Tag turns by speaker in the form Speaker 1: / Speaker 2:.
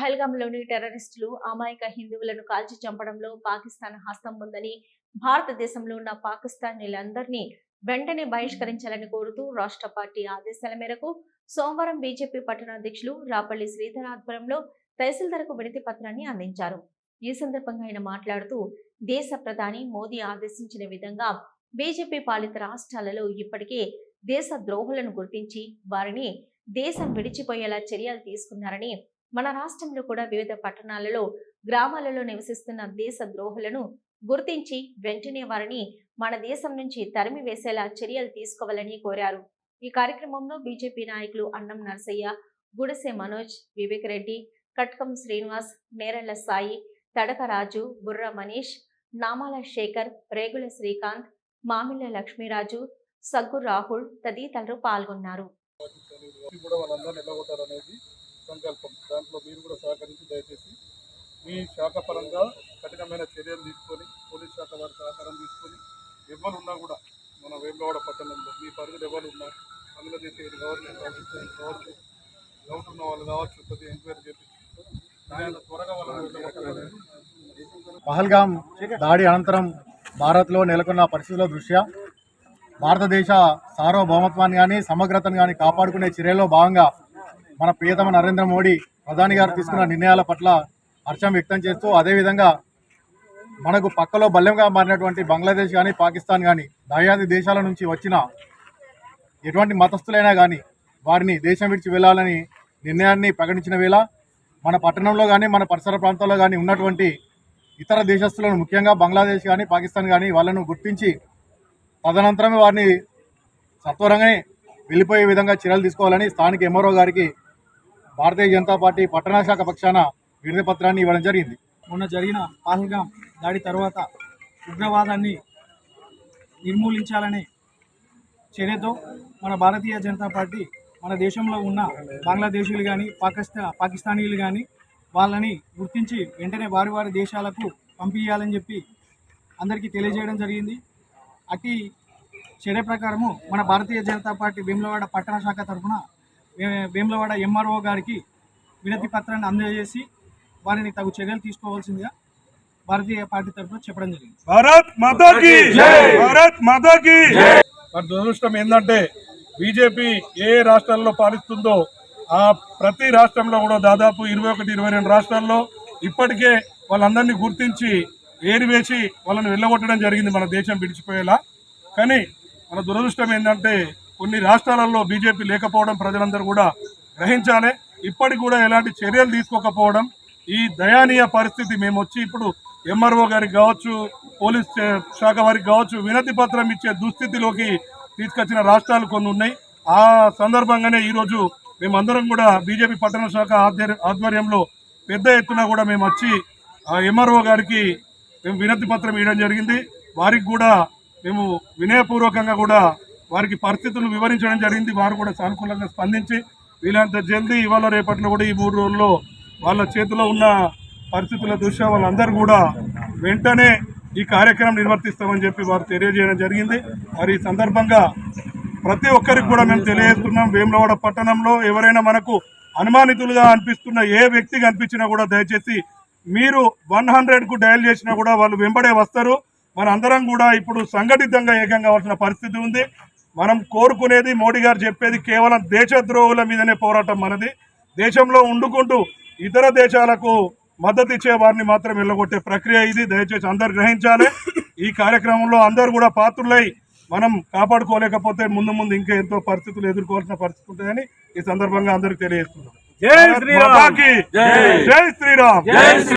Speaker 1: పహల్గామ్లోని టెర్రరిస్టులు అమాయక హిందువులను కాల్చి చంపడంలో పాకిస్తాన్ హస్తం ఉందని భారతదేశంలో ఉన్న పాకిస్తానీలందరినీ వెంటనే బహిష్కరించాలని కోరుతూ రాష్ట్ర పార్టీ ఆదేశాల మేరకు సోమవారం బీజేపీ పట్టణాధ్యక్షులు రాపల్లి శ్రీధర్ ఆధ్వర్యంలో తహసీల్దార్కు వినతి పత్రాన్ని అందించారు. ఈ సందర్భంగా ఆయన మాట్లాడుతూ దేశ ప్రధాని మోదీ ఆదేశించిన విధంగా బీజేపీ పాలిత రాష్ట్రాలలో ఇప్పటికే దేశ ద్రోహులను గుర్తించి వారిని దేశం విడిచిపోయేలా చర్యలు తీసుకున్నారని మన రాష్ట్రంలో కూడా వివిధ పట్టణాలలో గ్రామాలలో నివసిస్తున్న దేశ ద్రోహులను గుర్తించి వెంటనే వారిని మన దేశం నుంచి తరిమి వేసేలా చర్యలు తీసుకోవాలని కోరారు. ఈ కార్యక్రమంలో బీజేపీ నాయకులు అన్నం నరసయ్య గుడిసె మనోజ్ వివేక్ రెడ్డి కట్కం శ్రీనివాస్ నేరళ్ళ సాయి తడక రాజు బుర్ర మనీష్ నామాల శేఖర్ రేగుల శ్రీకాంత్ మామిళ్ళ లక్ష్మీరాజు సగ్గు రాహుల్ తదితరులు పాల్గొన్నారు.
Speaker 2: సంకల్పం దాంట్లో మీరు కూడా సహకరించి దయచేసి మీ శాఖ పరంగా కఠినమైన చర్యలు తీసుకొని పోలీస్ శాఖ వారి సహకారం తీసుకొని ఎవరు ఉన్నా కూడా మన వేములవాడ పట్టణంలో మీ పరిధిలో ఎవరు ఉన్నా బంగ్లాదేశ్ గవర్నమెంట్ పాకిస్తాన్ కావచ్చు డౌట్ ఉన్న వాళ్ళు కావచ్చు కొద్దిగా ఎంక్వైరీ చేపించి త్వరగా వాళ్ళని
Speaker 3: పహల్గాం దాడి అనంతరం భారత్లో నెలకొన్న పరిస్థితుల దృష్ట్యా భారతదేశ సార్వభౌమత్వాన్ని కానీ సమగ్రతను కానీ కాపాడుకునే చర్యల్లో భాగంగా మన ప్రియతమ నరేంద్ర మోడీ ప్రధాని గారు తీసుకున్న నిర్ణయాల పట్ల హర్షం వ్యక్తం చేస్తూ అదేవిధంగా మనకు పక్కలో బల్యంగా మారినటువంటి బంగ్లాదేశ్ కానీ పాకిస్తాన్ కానీ దయాది దేశాల నుంచి వచ్చిన ఎటువంటి మతస్థులైనా కానీ వారిని దేశం విడిచి వెళ్ళాలని నిర్ణయాన్ని ప్రకటించిన వేళ మన పట్టణంలో కానీ మన పరిసర ప్రాంతాల్లో కానీ ఉన్నటువంటి ఇతర దేశస్తులను ముఖ్యంగా బంగ్లాదేశ్ కానీ పాకిస్తాన్ కానీ వాళ్ళను గుర్తించి తదనంతరమే వారిని సత్వరంగా వెళ్ళిపోయే విధంగా చర్యలు తీసుకోవాలని స్థానిక ఎంఆర్ఓ గారికి భారతీయ జనతా పార్టీ పట్టణ శాఖ పక్షాన వినతి పత్రాన్ని ఇవ్వడం జరిగింది.
Speaker 4: మొన్న జరిగిన పహల్గాం దాడి తర్వాత ఉగ్రవాదాన్ని నిర్మూలించాలనే చర్యతో మన భారతీయ జనతా పార్టీ మన దేశంలో ఉన్న బంగ్లాదేశీయులు కానీ పాకిస్తా పాకిస్తానీయులు కానీ వాళ్ళని గుర్తించి వెంటనే వారి వారి దేశాలకు పంపించాలని చెప్పి అందరికీ తెలియజేయడం జరిగింది. అట్టి చర్య ప్రకారము మన భారతీయ జనతా పార్టీ భీమలవాడ పట్టణ శాఖ తరఫున వేములవాడ ఎంఆర్ఓ గారికి వినతి పత్రాన్ని అందజేసి వారిని తగు చర్యలు తీసుకోవాల్సిందిగా భారతీయ పార్టీ తరఫున చెప్పడం జరిగింది.
Speaker 2: భారత్ మాతా కీ భారత్ మాతా కీ మరి దురదృష్టం ఏంటంటే బీజేపీ ఏ ఏ రాష్ట్రాల్లో పాలిస్తుందో ఆ ప్రతి రాష్ట్రంలో కూడా దాదాపు ఇరవై ఒకటి ఇరవై రెండు రాష్ట్రాల్లో ఇప్పటికే వాళ్ళందరినీ గుర్తించి ఏరివేసి వాళ్ళని వెళ్ళగొట్టడం జరిగింది మన దేశం విడిచిపోయేలా. కానీ మన దురదృష్టం ఏంటంటే కొన్ని రాష్ట్రాలలో బీజేపీ లేకపోవడం ప్రజలందరూ కూడా గ్రహించాలి. ఇప్పటికి కూడా ఎలాంటి చర్యలు తీసుకోకపోవడం ఈ దయానీయ పరిస్థితి మేము వచ్చి ఇప్పుడు ఎంఆర్ఓ గారికి కావచ్చు పోలీస్ శాఖ వారికి కావచ్చు వినతి పత్రం ఇచ్చే దుస్థితిలోకి తీసుకొచ్చిన రాష్ట్రాలు కొన్ని ఉన్నాయి. ఆ సందర్భంగానే ఈరోజు మేమందరం కూడా బీజేపీ పట్టణ శాఖ ఆధ్వర్య ఆధ్వర్యంలో పెద్ద ఎత్తున కూడా మేము వచ్చి ఆ ఎంఆర్ఓ గారికి మేము వినతి పత్రం ఇవ్వడం జరిగింది. వారికి కూడా మేము వినయపూర్వకంగా కూడా వారికి పరిస్థితులు వివరించడం జరిగింది. వారు కూడా సానుకూలంగా స్పందించి వీలంత జల్దీ ఇవాళ రేపట్లో కూడా ఈ మూడు రోజుల్లో వాళ్ళ చేతిలో ఉన్న పరిస్థితుల దృష్ట్యా వాళ్ళందరూ కూడా వెంటనే ఈ కార్యక్రమం నిర్వర్తిస్తామని చెప్పి వారు తెలియజేయడం జరిగింది. మరి ఈ సందర్భంగా ప్రతి ఒక్కరికి కూడా మేము తెలియజేస్తున్నాం. వేములవాడ పట్టణంలో ఎవరైనా మనకు అనుమానితులుగా అనిపిస్తున్న ఏ వ్యక్తి కనిపించినా కూడా దయచేసి మీరు వన్ హండ్రెడ్కు డయల్ చేసినా కూడా వాళ్ళు వెంబడే వస్తారు. మన అందరం కూడా ఇప్పుడు సంఘటితంగా ఏకం కావాల్సిన పరిస్థితి ఉంది. మనం కోరుకునేది మోడీ గారు చెప్పేది కేవలం దేశద్రోహుల మీదనే పోరాటం మనది. దేశంలో ఉండుకుంటూ ఇతర దేశాలకు మద్దతు ఇచ్చే వారిని మాత్రం వెళ్ళగొట్టే ప్రక్రియ ఇది. దయచేసి అందరు గ్రహించాలి. ఈ కార్యక్రమంలో అందరు కూడా పాత్రులై మనం కాపాడుకోలేకపోతే ముందు ముందు ఇంకా ఎంతో పరిస్థితులు ఎదుర్కోవాల్సిన పరిస్థితి ఉంటుందని ఈ సందర్భంగా అందరికి తెలియజేస్తున్నాం.
Speaker 5: జై శ్రీరామ్.
Speaker 2: జై శ్రీరామ్.